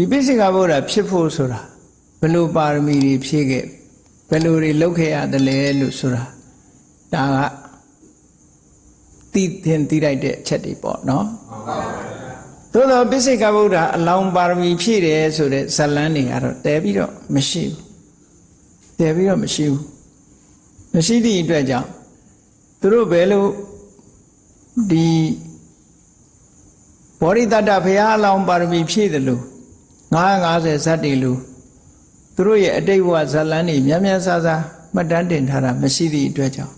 ဒီပိစိကဗုဒ္ဓဖြစ်ဖို့ဆိုတာဘယ်လိုပါရမီတွေဖြည့်ခဲ့ဘယ်လိုတွေလုပ်ခဲ့ရတယ်လဲလို့ဆိုတာဒါကသိသင်သိလိုက်တဲ့အချက်တွေပေါ့နော်သို့တော့ပိစိကဗုဒ္ဓအလောင်းပါရမီဖြည့်တယ်ဆိုတဲ့ဇလန်းတွေကတော့တဲပြီးတော့မရှိဘူးတဲပြီးတော့မရှိဘူးမရှိသည့်အတွက်ကြောင့်သူတို့ဘယ်လိုဒီဘောရိတတ္တဘုရားအလောင်းပါရမီဖြည့်တယ်လို့ 950ဇတ်တွေလို့သူတို့ရဲ့အတိတ်ဘဝဇလန်းတွေများများဆဆမှတ်တမ်းတင်ထားတာမရှိသည့်အတွက်ကြောင့်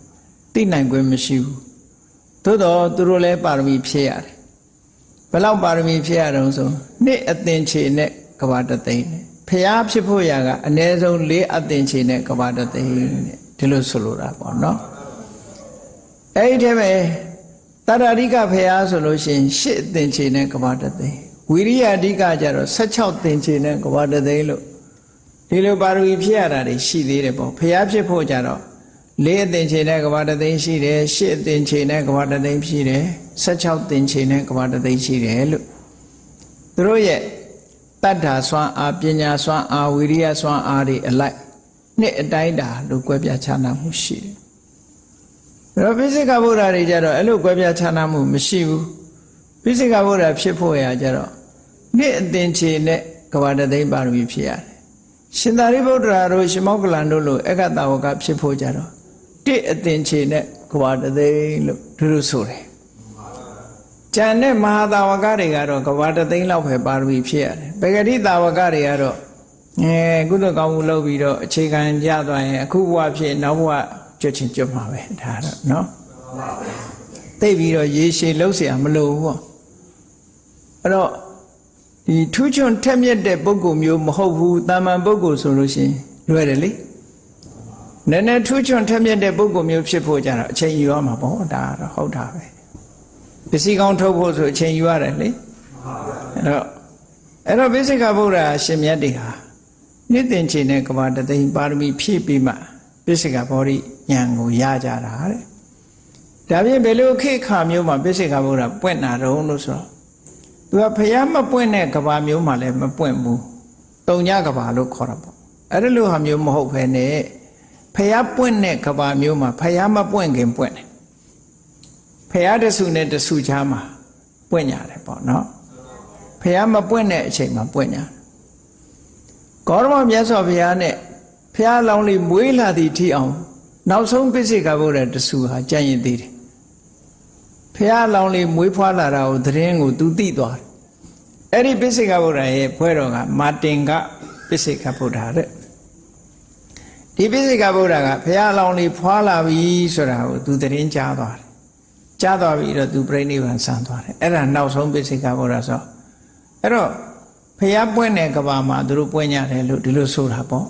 သိနိုင်ခွင့်မရှိဘူးသို့တော့သူတို့လည်းပါရမီဖြည့်ရတယ်ဘယ်လောက်ပါရမီဖြည့်ရတော့ဆိုနှစ်အသင်ချေနဲ့ကဘာတသိန်းနဲ့ဖျားဖြစ်ဖို့ရာကအနည်းဆုံး၄အသင်ချေနဲ့ကဘာတသိန်းနဲ့ဒီလိုဆိုလိုတာပေါ့နော်အဲ့ဒီတည်းပဲတရရိကဖျားဆိုလို့ရှိရင်၈အသင်ချေနဲ့ကဘာတသိန်း ဝိရိယအဓိကကျတော့16သင်ချေနဲ့ကဘာတသိန်းလို့ဒီလိုပါရမီဖြည့်ရတာတွေရှိသေးတယ်ပေါ့ဖျားဖြစ်ဖို့ကြတော့လေးအသင်ချေနဲ့ကဘာတသိန်းရှိတယ်ရှစ်အသင်ချေနဲ့ကဘာတသိန်းရှိတယ်16သင်ချေနဲ့ကဘာတသိန်းရှိတယ်လို့သူတို့ရဲ့တတ္ထာစွမ်းအားပညာစွမ်းအားဝိရိယစွမ်းအားတွေအလိုက်နှစ်အတိုင်းတာလို့ကွဲပြားခြားနာမှုရှိတယ်။ဒါတော့ပိစိကဗုဒ္ဓတွေကြတော့အဲ့လိုကွဲပြားခြားနာမှုမရှိဘူး။ပိစိကဗုဒ္ဓဖြစ်ဖို့ရာကြတော့ နှစ်အသင်ချေနဲ့ကဘာတသိန်းပါရမီဖြစ်ရတယ်။ရှင်သာရိပုတ္တရာတို့ရှင်မောကလန်တို့လိုအက္ခတဝကဖြစ်ဖို့ကြတော့တစ်အသင်ချေနဲ့ကဘာတသိန်းလို့သူတို့ဆိုတယ်။ကျန်တဲ့မဟာတာဝကတွေကတော့ကဘာတသိန်းလောက်ပဲပါရမီဖြစ်ရတယ်။ပဂတိတာဝကတွေကတော့အဲကုသကောင်းမှုလုပ်ပြီးတော့အခြေခံကြသွားရင်အခုဘဝဖြစ်နောက်ဘဝကြွချင်ကြွမှာပဲဒါတော့နော်။သိပြီးတော့ရေရှည်လှုပ်เสียမလိုဘူးပေါ့။အဲ့တော့ ဒီထူးချွန်ထက်မြက်တဲ့ပုဂ္ဂိုလ်မျိုးမဟုတ်ဘူးတာမန်ပုဂ္ဂိုလ်ဆိုလို့ရှိရင်လွယ်တယ်လေနည်းနည်းထူးချွန်ထက်မြက်တဲ့ပုဂ္ဂိုလ်မျိုးဖြစ်ဖို့ကြတော့အချိန်ယူရမှာပေါ့ဒါကတော့ဟုတ်တာပဲပစ္စည်းကောင်းထုတ်ဖို့ဆိုအချိန်ယူရတယ်လေအဲ့တော့အဲ့တော့ပိစိကဗုဒ္ဓရှင်မြတ်တွေဟာနိသင်ချေနဲ့ကဘာတသိန်းပါရမီဖြည့်ပြီးမှပိစိကဘောဓိဉာဏ်ကိုရကြတာတဲ့ဒါပြင်ဘယ်လိုခေတ်ခါမျိုးမှာပိစိကဗုဒ္ဓပွင့်လာတော့လို့ဆိုတော့ သူကဖျားမပွင့်တဲ့ကဘာမျိုးမှလည်းမပွင့်ဘူးတုံညကဘာလို့ခေါ်တာပေါ့အဲ့ဒီလိုဟာမျိုးမဟုတ်ဘဲနဲ့ဖျားပွင့်တဲ့ကဘာမျိုးမှာဖျားမပွင့်ခင်ပွင့်တယ်ဖျားတဆူနဲ့တဆူချားမှာပွင့်ရတယ်ပေါ့နော်ဖျားမပွင့်တဲ့အချိန်မှာပွင့်ရတယ်ဂေါရမမြတ်စွာဘုရားနဲ့ဖျားလောင်းလေးမွေးလာသည့်ထိအောင်နောက်ဆုံးပိစိကဗုဒ္ဓတဆူဟာကြံ့ရင်သေးတယ် ဖះလောင်းလေးမွေးဖွားလာတာကိုသတင်းကိုသူသိသွားတယ်အဲ့ဒီပိစိကဗုဒ္ဓရဲ့ဘွဲတော်ကမာတင်ကပိစိကဗုဒ္ဓတဲ့ဒီပိစိကဗုဒ္ဓကဖះလောင်းလေးဖွားလာပြီဆိုတာကိုသူသတင်းကြားသွားတယ်ကြားသွားပြီတော့သူပြိဋိဘံဆန်သွားတယ်အဲ့ဒါနောက်ဆုံးပိစိကဗုဒ္ဓဆိုအဲ့တော့ဖះပွင့်တဲ့ကဘာမှာသူတို့ပွင့်ကြတယ်လို့ဒီလိုဆိုတာပေါ့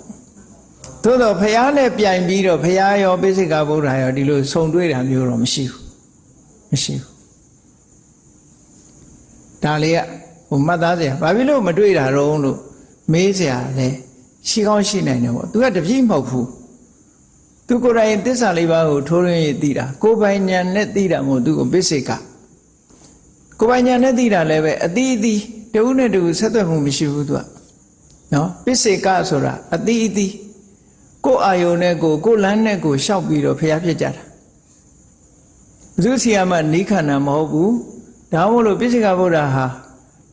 သို့တော့ဖះနဲ့ပြိုင်ပြီးတော့ဖះရောပိစိကဗုဒ္ဓရောဒီလိုဆုံတွေ့တာမျိုးတော့မရှိဘူး မရှိဘူးဒါလေးကဟိုမှတ်သားစရာဘာဖြစ်လို့မတွေ့တာတော့လို့မေးစရာလဲရှိကောင်းရှိနိုင်တယ်ပေါ့သူကတပြည့်မဟုတ်ဘူးသူကိုယ်တိုင်သစ္စာလေးပါးကိုထိုးရင်းရသိတာကိုယ်ပိုင်ဉာဏ်နဲ့သိတာမဟုတ်သူကိုပစ္စေကကိုယ်ပိုင်ဉာဏ်နဲ့သိတာလည်းပဲအတိအသီးတဦးနဲ့တဦးဆက်သွယ်မှုမရှိဘူးသူကနော်ပစ္စေကဆိုတာအတိအသီးကိုယ်အာယုန်နဲ့ကိုယ်ကိုယ်လမ်းနဲ့ကိုယ်ရှောက်ပြီးတော့ဖျားဖြစ်ကြတာ ဘုသူစီယမနိခန္ဓာမဟုတ်ဘူးဒါမို့လို့ပိစိကဗုဒ္ဓဟာ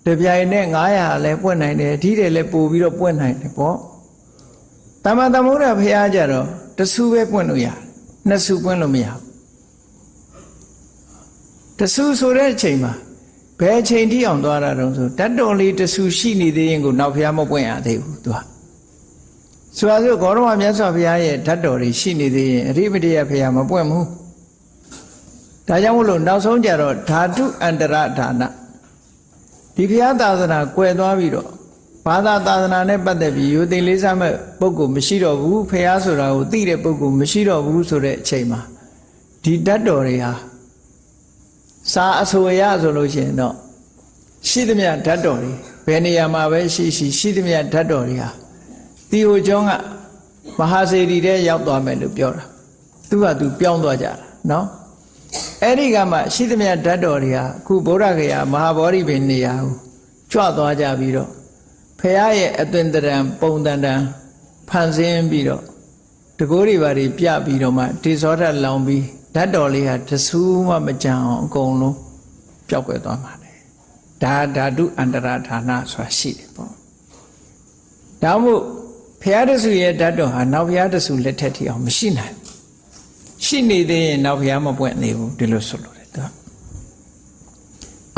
တပြိုင်နဲ့900လည်းပွင့်နိုင်တယ်ဒီတယ်လည်းပို့ပြီးတော့ပွင့်နိုင်တယ်ပေါ့တမန်သမုဒ္ဒဘုရားကြတော့တဆူပဲပွင့်လို့ရတယ်နှစ်ဆူပွင့်လို့မရဘူးတဆူဆိုတဲ့အချိန်မှာဘယ်အချိန်ထိအောင်သွားတာတုံးဆိုတတ်တော်လေးတဆူရှိနေသေးရင်ကိုနောက်ဘုရားမပွင့်ရသေးဘူးသူကဆိုပါစို့ဂေါရမမြတ်စွာဘုရားရဲ့ဓာတ်တော်တွေရှိနေသေးရင်အရိပတိယဘုရားမပွင့်ဘူး ဒါကြောင့်မို့လို့နောက်ဆုံးကြတော့ဓာတုအန္တရဒါနဒီဘုရားသာသနာကွယ်သွားပြီးတော့ဘာသာသာသနာနဲ့ပတ်သက်ပြီးယူသိလေးစားမဲ့ပုဂ္ဂိုလ်မရှိတော့ဘူးဘုရားဆိုတာကိုသိတဲ့ပုဂ္ဂိုလ်မရှိတော့ဘူးဆိုတဲ့အချိန်မှာဒီဓာတ်တော်တွေဟာစာအဆိုရဆိုလို့ရှိရင်တော့ရှိသမျှဓာတ်တော်တွေဘယ်နေရာမှာပဲရှိရှိရှိသမျှဓာတ်တော်တွေဟာတီဟိုကျောင်းကမဟာစေတီတဲ့ရောက်သွားမယ်လို့ပြောတာသူကသူပြောင်းသွားကြတာနော် အဲ့ဒီကမှရှိသမျှဓာတ်တော်တွေဟာအခုဗုဒ္ဓဂယာမဟာဗောဓိပင်နေရာကိုကြွသွားကြပြီးတော့ဖះရဲ့အသွင်တရံပုံတန်တန်ဖန်ဆင်းပြီးတော့တကိုးတွေပါတွေပြပြီးတော့မှတေဇောဓာတ်လောင်ပြီးဓာတ်တော်လေးဟာတဆူးမှမကြံအောင်အကုန်လုံးပျောက်ကွယ်သွားမှာလေဒါဓာတုအန္တရာဌာနဆိုတာရှိတယ်ပေါ့ဒါမို့ဖះတဆူရဲ့ဓာတ်တော်ဟာနောက်ဖះတဆူလက်ထက်ထိအောင်မရှိနိုင် ရှိနေသေးရင်နောက်ဖះမပွင့်နေဘူးဒီလိုဆိုလို့တယ်သူက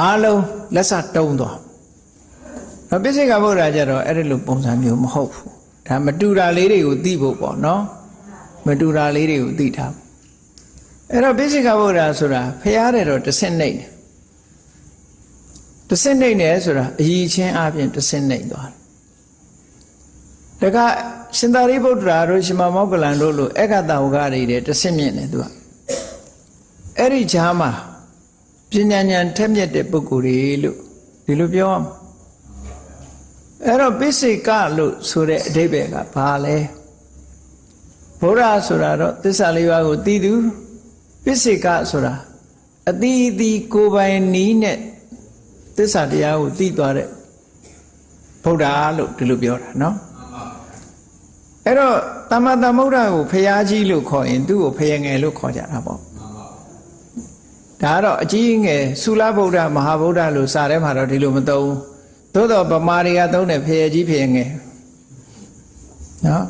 အားလုံးလက်စတုံးသွားအပိစိကဗုဒ္ဓကြတော့အဲ့ဒီလိုပုံစံမျိုးမဟုတ်ဘူးဒါမတူတာလေးတွေကိုသိဖို့ပေါ့နော်မတူတာလေးတွေကိုသိထားဖို့အဲ့တော့ပိစိကဗုဒ္ဓဆိုတာဖះတဲ့တော့တစ်ဆင့်နှိမ့်တယ်တစ်ဆင့်နှိမ့်တယ်ဆိုတာအည်ချင်းအပြင်တစ်ဆင့်နှိမ့်သွားတယ် ဒါကရှင်သာရိပုတ္တရာတို့ရှင်မမောကလန်တို့လိုအက္ခတဝကတွေတဲ့တစ်ဆင့်မြင့်တယ်သူကအဲ့ဒီဈာမှာပညာဉာဏ်ထက်မြက်တဲ့ပုဂ္ဂိုလ်တွေလို့ဒီလိုပြောအောင်အဲ့တော့ပိစိကလို့ဆိုတဲ့အဓိပ္ပာယ်ကဘာလဲဘုရားဆိုတာတော့သစ္စာလေးပါးကိုသိသူပိစိကဆိုတာအတိအသီးကိုယ်ပိုင်နီးနဲ့သစ္စာတရားကိုသိသွားတဲ့ဘုရားလို့ဒီလိုပြောတာနော် အဲ့တော့တမ္မာသမုဒ္ဒကိုဖရာကြီးလို့ခေါ်ရင်သူ့ကိုဖယငယ်လို့ခေါ်ကြတာပေါ့ဒါကတော့အကြီးငယ်သုလဗုဒ္ဓမဟာဗုဒ္ဓလို့စာထဲမှာတော့ဒီလိုမသုံးဘူးသို့တော့ဗမာတွေကသုံးတယ်ဖယကြီးဖယငယ်နော်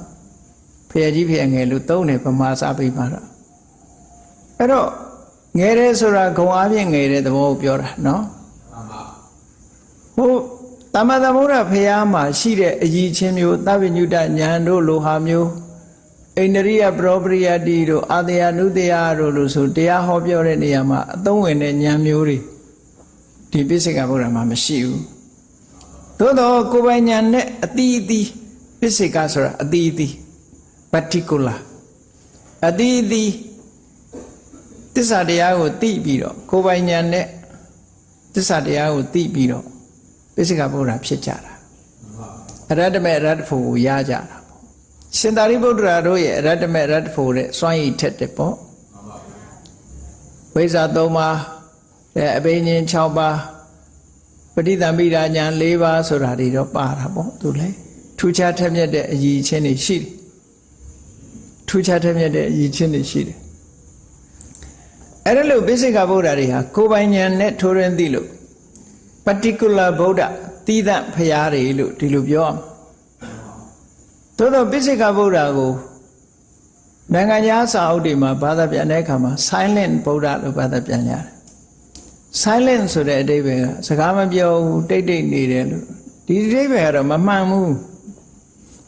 ဖယကြီးဖယငယ်လို့သုံးတယ်ဗမာစာပေမှာတော့အဲ့တော့ငယ်တယ်ဆိုတာဂုံအားဖြင့်ငယ်တဲ့သဘောကိုပြောတာနော်ဟို တမ္မသမုဒ္ဒဖရာမှာရှိတဲ့အည်ချင်းမျိုးသဗ္ဗညုတညာတို့လိုဟာမျိုးအိန္ဒရိယပရောပရိယတိတို့အာတယနုတယတို့လို့ဆိုတရားဟောပြောတဲ့နေရာမှာအသုံးဝင်တဲ့ဉာဏ်မျိုးတွေဒီပိစိကဗုဒ္ဓမှာမရှိဘူးသို့တော့ကိုယ်ပိုင်ဉာဏ်နဲ့အတိအသီးပိစိကဆိုတာအတိအသီး particular အတိအသီးသစ္စာတရားကိုသိပြီးတော့ကိုယ်ပိုင်ဉာဏ်နဲ့သစ္စာတရားကိုသိပြီးတော့ ပိစိကဗုဒ္ဓဖြစ်ကြတာအရတ္တမေအရတ္တဖို့ကိုရကြတာပေါ့ရှင်သာရိပုတ္တရာတို့ရဲ့အရတ္တမေအရတ္တဖို့တဲ့စွမ်းရည်ထက်တယ်ပေါ့ဝိဇ္ဇာ၃ပါးတဲ့အဘိညာဉ်6ပါးပဋိသမိဒါညာ၄ပါးဆိုတာတွေတော့ပါတာပေါ့သူလေထူးခြားထက်မြက်တဲ့အည်ချင်းတွေရှိတယ်ထူးခြားထက်မြက်တဲ့အည်ချင်းတွေရှိတယ်အဲ့ဒါလို့ဘိစိကဗုဒ္ဓတွေဟာကိုယ်ပိုင်ဉာဏ်နဲ့ထိုးရင်းသိလို့ particular ဗုဒ္ဓတိဒဖရာတွေလို့ဒီလိုပြောအောင်သို့တော့ပိစိကဗုဒ္ဓကိုနိုင်ငံခြားစာအုပ်တွေမှာဘာသာပြန်တဲ့အခါမှာ silent ဗုဒ္ဓလို့ဘာသာပြန်ကြတယ် silent ဆိုတဲ့အဓိပ္ပာယ်ကစကားမပြောဘူးတိတ်တိတ်နေတယ်လို့ဒီအဓိပ္ပာယ်ကတော့မမှန်ဘူး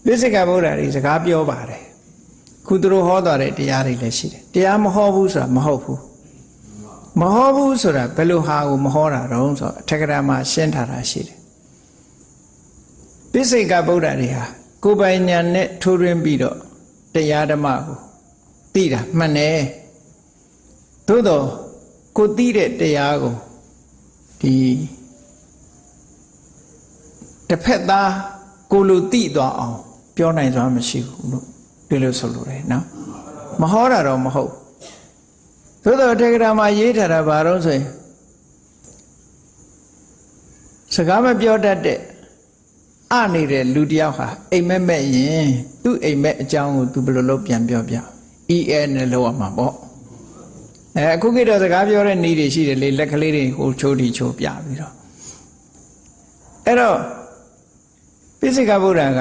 ပိစိကဗုဒ္ဓတွေစကားပြောပါတယ်ခုသူတို့ဟောသွားတဲ့တရားတွေလည်းရှိတယ်တရားမဟောဘူးဆိုတာမဟုတ်ဘူး မဟောဘူးဆိုတာဘယ်လိုဟာကိုမဟောတာတော့ဆိုတော့အထက်ကရာမှာရှင်းထားတာရှိတယ်ပိစိကဗုဒ္ဓတွေဟာကိုယ်ပိုင်ဉာဏ်နဲ့ထိုးရင်းပြီးတော့တရားဓမ္မကိုသိတာမှန်တယ်သို့တော့ကိုသိတဲ့တရားကိုဒီတစ်ဖက်သားကိုလိုသိသွားအောင် ပြောနိုင်စွာမရှိဘူးလို့ဒီလိုဆိုလိုတယ်နော်မဟောတာတော့မဟုတ် သို့တော့တေဂရာမှာရေးထားတာဘာလို့ဆိုရင်စကားမပြောတတ်တဲ့အနေတဲ့လူတယောက်ဟာအိမ်မက်မက်ရင်သူ့အိမ်မက်အကြောင်းကိုသူဘယ်လိုလုပ်ပြန်ပြောပြ EN နဲ့လောက်ရမှာပေါ့အဲအခုခေတ်တော့စကားပြောတဲ့နည်းတွေရှိတယ်လေလက်ကလေးတွေဟိုချိုးတီချိုးပြပြီးတော့အဲ့တော့ပိစိကဗုဒ္ဓက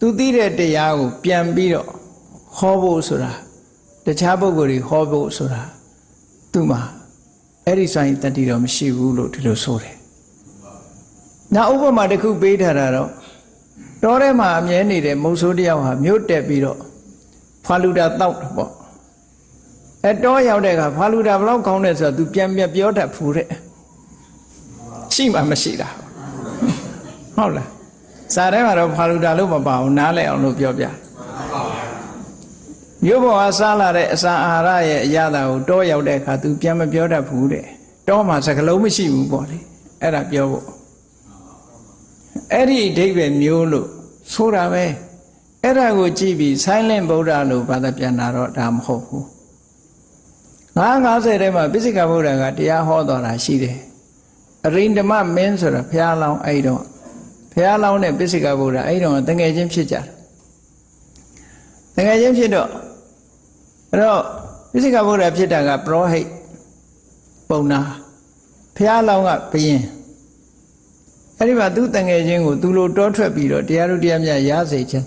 သူသိတဲ့တရားကိုပြန်ပြီးတော့ဟောဖို့ဆိုတာတခြားပုဂ္ဂိုလ်တွေဟောဖို့ဆိုတာ သူ့မှာအဲ့ဒီဆိုင်တတိတော့မရှိဘူးလို့ဒီလိုဆိုတယ်။နောက်ဥပမာတစ်ခုပေးထားတာတော့တောထဲမှာအမြဲနေတဲ့မုတ်ဆိုးတယောက်ဟာမြို့တက်ပြီးတော့ဖာလူတာတောက်တယ်ပေါ့။အဲတောရောက်တဲ့အခါဖာလူတာဘလောက်ကောင်းတယ်ဆိုတော့ तू ပြန်ပြန်ပြောတတ်ဖူးတဲ့။ရှိမှမရှိတာ။ဟုတ်လား။စာထဲမှာတော့ဖာလူတာလို့မပါဘူးနားလည်အောင်လို့ပြောပြ။ မြို့ပေါ်ကစားလာတဲ့အစာအာဟာရရဲ့အရသာကိုတောရောက်တဲ့အခါ तू ပြန်မပြောတတ်ဘူးတဲ့တောမှာစကလုံးမရှိဘူးပေါ့လေအဲ့ဒါပြောဖို့အဲ့ဒီအဓိပ္ပာယ်မျိုးလို့ဆိုတာပဲအဲ့ဒါကိုကြည့်ပြီး silent ဗုဒ္ဓလို့ဘာသာပြန်တာတော့ဒါမဟုတ်ဘူး950ထဲမှာပိစိကဗုဒ္ဓကတရားဟောတော်တာရှိတယ်အရိန္ဒမမင်းဆိုတာဘုရားလောင်းအဲ့တော့ဘဘုရားလောင်းတဲ့ပိစိကဗုဒ္ဓအဲ့ဒီတော့တငယ်ချင်းဖြစ်ကြတယ် တငယ်ချင်းဖြစ်တော့အဲ့တော့ပိစိကဗုဒ္ဓဖြစ်တာကပရောဟိတ်ပုံနာဘုရားလောင်းကဘယင်အဲ့ဒီမှာသူတငယ်ချင်းကိုသူလိုတောထွက်ပြီးတော့တရားတို့တရားမြတ်ရစေခြင်း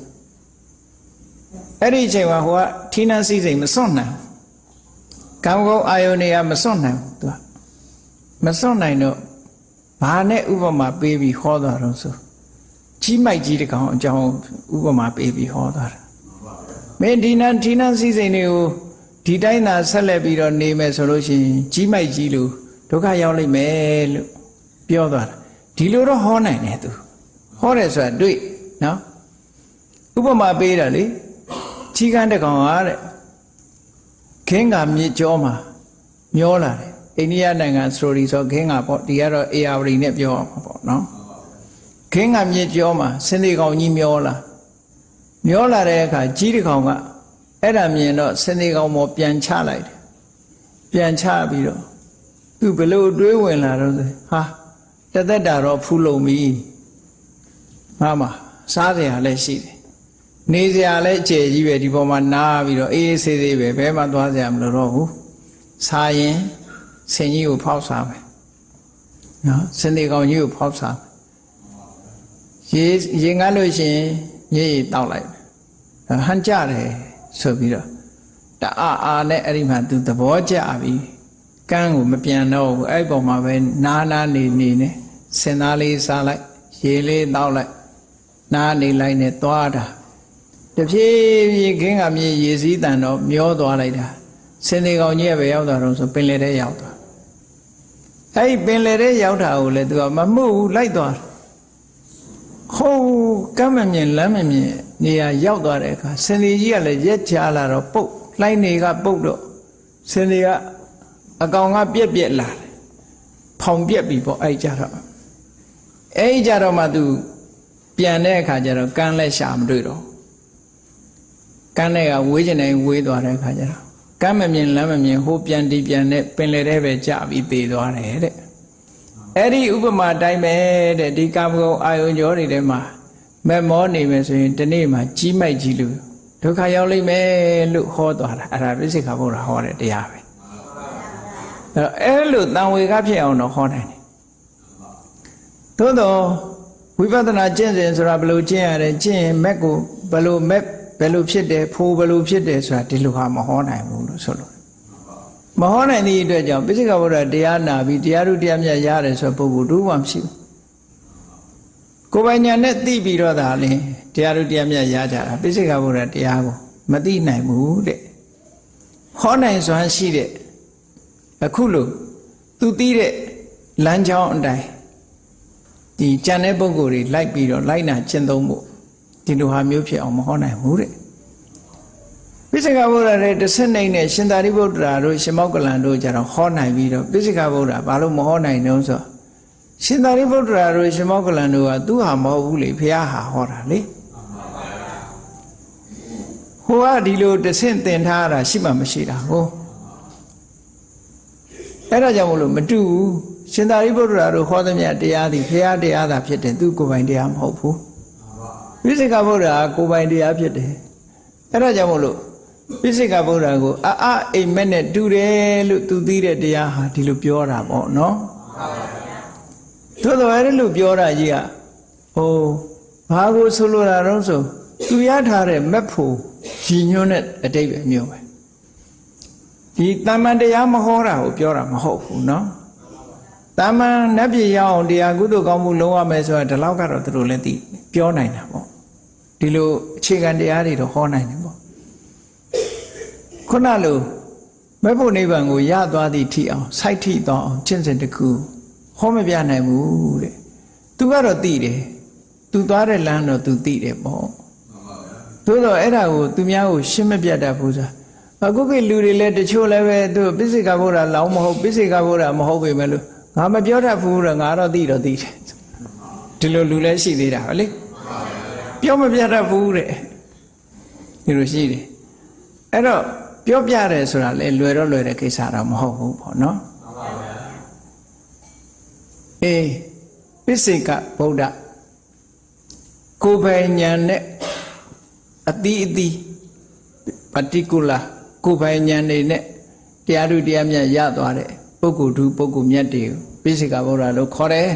အဲ့ဒီအချိန်မှာဟိုကထီးနှန်းစည်းစိမ်မစွန့်နိုင်ကောင်းကောင်းအာယုန်တွေကမစွန့်နိုင်ဘူးသူကမစွန့်နိုင်တော့ဘာနဲ့ဥပမာပေးပြီးဟောသွားတော့ဆိုကြီးမိုက်ကြီးတကောင်အကြောင်းဥပမာပေးပြီးဟောသွားတာ မင်းဒီနန်းဒီနန်းစည်းစိမ်တွေကိုဒီတိုင်းသာဆက်လက်ပြီးတော့နေမယ်ဆိုလို့ရှိရင်ကြီးမိုက်ကြီးလို့ဒုက္ခရောက်လိမ့်မယ်လို့ပြောသွားတာဒီလိုတော့ဟောနိုင်တယ်သူဟောတယ်ဆိုတာတွေ့နော်ဥပမာပေးတာလေကြီးကန်းတကောင်ဟာတဲ့ခင်းကမြေကြောမှာမျောလာတယ်အိန္ဒိယနိုင်ငံစတိုရီဆိုခင်းကပေါ့ဒီကတော့ AR နဲ့ပြောအောင်ပေါ့နော်ခင်းကမြေကြောမှာစင်သေးကောင်ကြီးမျောလာ မျောလာတဲ့အခါကြီးတကောင်ကအဲ့ဒါမြင်တော့စင်သေးကောင်ပေါ်ပြန်ချလိုက်တယ်ပြန်ချပြီးတော့သူဘလို့တွေးဝင်လာတော့ဆိုဟာတသက်တာတော့ဖူးလုံပြီမှမစားစရာလည်းရှိတယ်နေစရာလည်းကြဲကြီးပဲဒီပေါ်မှာနားပြီးတော့အေးအေးဆေးဆေးပဲဘဲမှသွားစရာမလိုတော့ဘူးစားရင်ဆင်ကြီးကိုဖောက်စားမယ်နော်စင်ဒီကောင်ကြီးကိုဖောက်စားရေရေငတ်လို့ရှိရင်ရေရေတောက်လိုက် ဟန်ကြတယ်ဆိုပြီးတော့တအားအားနဲ့အဲ့ဒီမှာသူသဘောကျပြီကန်းကိုမပြန်တော့ဘူးအဲ့ပေါ်မှာပဲနားနားနေနေနဲ့စင်သားလေးစားလိုက်ရေလေးတောက်လိုက်နားနေလိုက်နဲ့သွားတာတဖြည်းဖြည်းခင်းကမြေရေစည်းတန်တော့မျောသွားလိုက်တာစင်ဒီကောင်ကြီးကပဲရောက်သွားတော့ဆိုပင်လေထဲရောက်သွားအဲ့ဒီပင်လေထဲရောက်တာကိုလေသူကမမှုဘူးလိုက်သွားဟုတ်ကမ်းမမြင်လမ်းမမြင် နေရာရောက်သွားတဲ့အခါစင်ဒီကြီးကလည်းရက်ချလာတော့ပုတ်လှိုင်းနေကပုတ်တော့စင်ဒီကအကောင်ကပြက်ပြက်လာတယ်ဖောင်ပြက်ပြီပေါ့အဲ့ကြတော့အဲ့ကြတော့မှသူပြန်တဲ့အခါကျတော့ကန်းလက်ရှာမတွေ့တော့ကန်းတဲ့ကဝေးကျင်တိုင်းဝေးသွားတဲ့အခါကျတော့ကမ်းမမြင်လမ်းမမြင်ဟိုပြန်ဒီပြန်နဲ့ပင်လေထဲပဲကြပြီးသေသွားတယ်တဲ့အဲ့ဒီဥပမာတိုင်းပဲတဲ့ဒီကာမဂုဏ်အာယုံကြောတွေထဲမှာ မက်မောနေမယ်ဆိုရင်ဒီနေ့မှာကြီးမိုက်ကြီးလို့ဒုက္ခရောက်လိမ့်မယ်လို့ဟောသွားတာအဲ့ဒါပြစ္ဆေခဘုရားဟောတဲ့တရားပဲအဲ့တော့အဲ့လိုတန်ဝေကဖြစ်အောင်တော့ဟောနိုင်တယ်သို့တော့ဝိပဿနာကျင့်စဉ်ဆိုတာဘယ်လိုကျင့်ရလဲကျင့်ရင်မက်ကိုဘယ်လိုမက်ဘယ်လိုဖြစ်တယ်ဖိုးဘယ်လိုဖြစ်တယ်ဆိုတာဒီလိုဟာမဟောနိုင်ဘူးလို့ဆိုလို့မဟောနိုင်သည့်အတွက်ကြောင့်ပိစိကဗုဒ္ဓတရားနာပြီးတရားဓုတရားမြတ်ရတယ်ဆိုပုဂ္ဂိုလ်တို့မှမရှိဘူး ကိုယ်ပိုင်ညာနဲ့သိပြီးတော့သာလင်တရားဓုတရားမြတ်ရကြတာပိစိကဗုဒ္ဓတရားကိုမသိနိုင်ဘူးတဲ့ဟောနိုင်စွမ်းရှိတဲ့အခုလို့သူသိတဲ့လမ်းကြောင်းအတိုင်းဒီကြံတဲ့ပုဂ္ဂိုလ်တွေလိုက်ပြီးတော့လိုက်နာကျင့်သုံးဖို့ဒီလိုဟာမျိုးဖြစ်အောင်မဟောနိုင်ဘူးတဲ့ပိစိကဗုဒ္ဓရဲ့တစ်ဆက်နိုင်နဲ့ရှင်သာရိပုတ္တရာတို့ရှင်မောက္ကလန်တို့ကြတော့ဟောနိုင်ပြီးတော့ပိစိကဗုဒ္ဓဘာလို့မဟောနိုင်တုံးဆို ရှင်သာရိပုတ္တရာတို့ရှင်မောက္ကလန်တို့ကသူဟာမဟုတ်ဘူးလေဘုရားဟာဟောတာလေဟိုကဒီလိုတစ်ဆင့်သင်ထားတာရှိမှမရှိတာဟိုအဲ့ဒါကြောင့်မလို့မတူဘူးရှင်သာရိပုတ္တရာတို့ဟောသမျှတရားသည်ဘုရားတရားသာဖြစ်တယ်သူကိုယ်ပိုင်တရားမဟုတ်ဘူးပိစိကဗုဒ္ဓဟာကိုယ်ပိုင်တရားဖြစ်တယ်အဲ့ဒါကြောင့်မလို့ပိစိကဗုဒ္ဓကိုအာအအိမ်မက်နဲ့တူတယ်လို့သူသိတဲ့တရားဟာဒီလိုပြောတာပေါ့နော် သို့တော်အဲ့လိုပြောတာကြီးကဟိုဘာကိုဆိုလိုတာတော့ဆိုသူရထားတဲ့မက်ဖို့ရည်ညွှန်းတဲ့အတိတ်ပဲမျိုးပဲဒီတမန်တရားမဟောတာကိုပြောတာမဟုတ်ဘူးเนาะတမန်နတ်ပြည်ရောက်အောင်တရားကုသိုလ်ကောင်းမှုလုံးဝမယ်ဆိုတာဒီလောက်ကတော့သူတို့လည်းသိပြောနိုင်တာပေါ့ဒီလိုအခြေခံတရားတွေတော့ဟောနိုင်တယ်ပေါ့ခုနလိုမဲ့ဖို့နိဗ္ဗာန်ကိုရသွားသည့်ထိအောင်စိုက်ထိသွားအောင်ကျင့်စဉ်တစ်ခု ဟောမပြနိုင်ဘူးတဲ့သူကတော့သိတယ်သူသွားတဲ့လမ်းတော့သူသိတယ်ပေါ့သို့တော့အဲ့ဒါကိုသူများကိုရှင်းမပြတတ်ဘူးဆိုတာအခုကလူတွေလည်းတချို့လည်းပဲသူပိစိကဗုဒ္ဓလောင်းမဟုတ်ပိစိကဗုဒ္ဓမဟုတ်ပေမဲ့လို့ငါမပြောတတ်ဘူးတော့ငါတော့သိတော့သိတယ်ဒီလိုလူလည်းရှိသေးတာဟုတ်လေပြောမပြတတ်ဘူးတဲ့ဒီလိုရှိတယ်အဲ့တော့ပြောပြတယ်ဆိုတာလေလွယ်တော့လွယ်တဲ့ကိစ္စတော့မဟုတ်ဘူးပေါ့နော် အေးပိစိကဗုဒ္ဓကိုယ်ပိုင်ဉာဏ်နဲ့အတိအတိ particular ကိုယ်ပိုင်ဉာဏ်နေနဲ့တရားဓုတရားမြတ်ရသွားတဲ့ပုဂ္ဂိုလ်သူပုဂ္ဂိုလ်မြတ်တွေကိုပိစိကဗုဒ္ဓလို့ခေါ်တယ်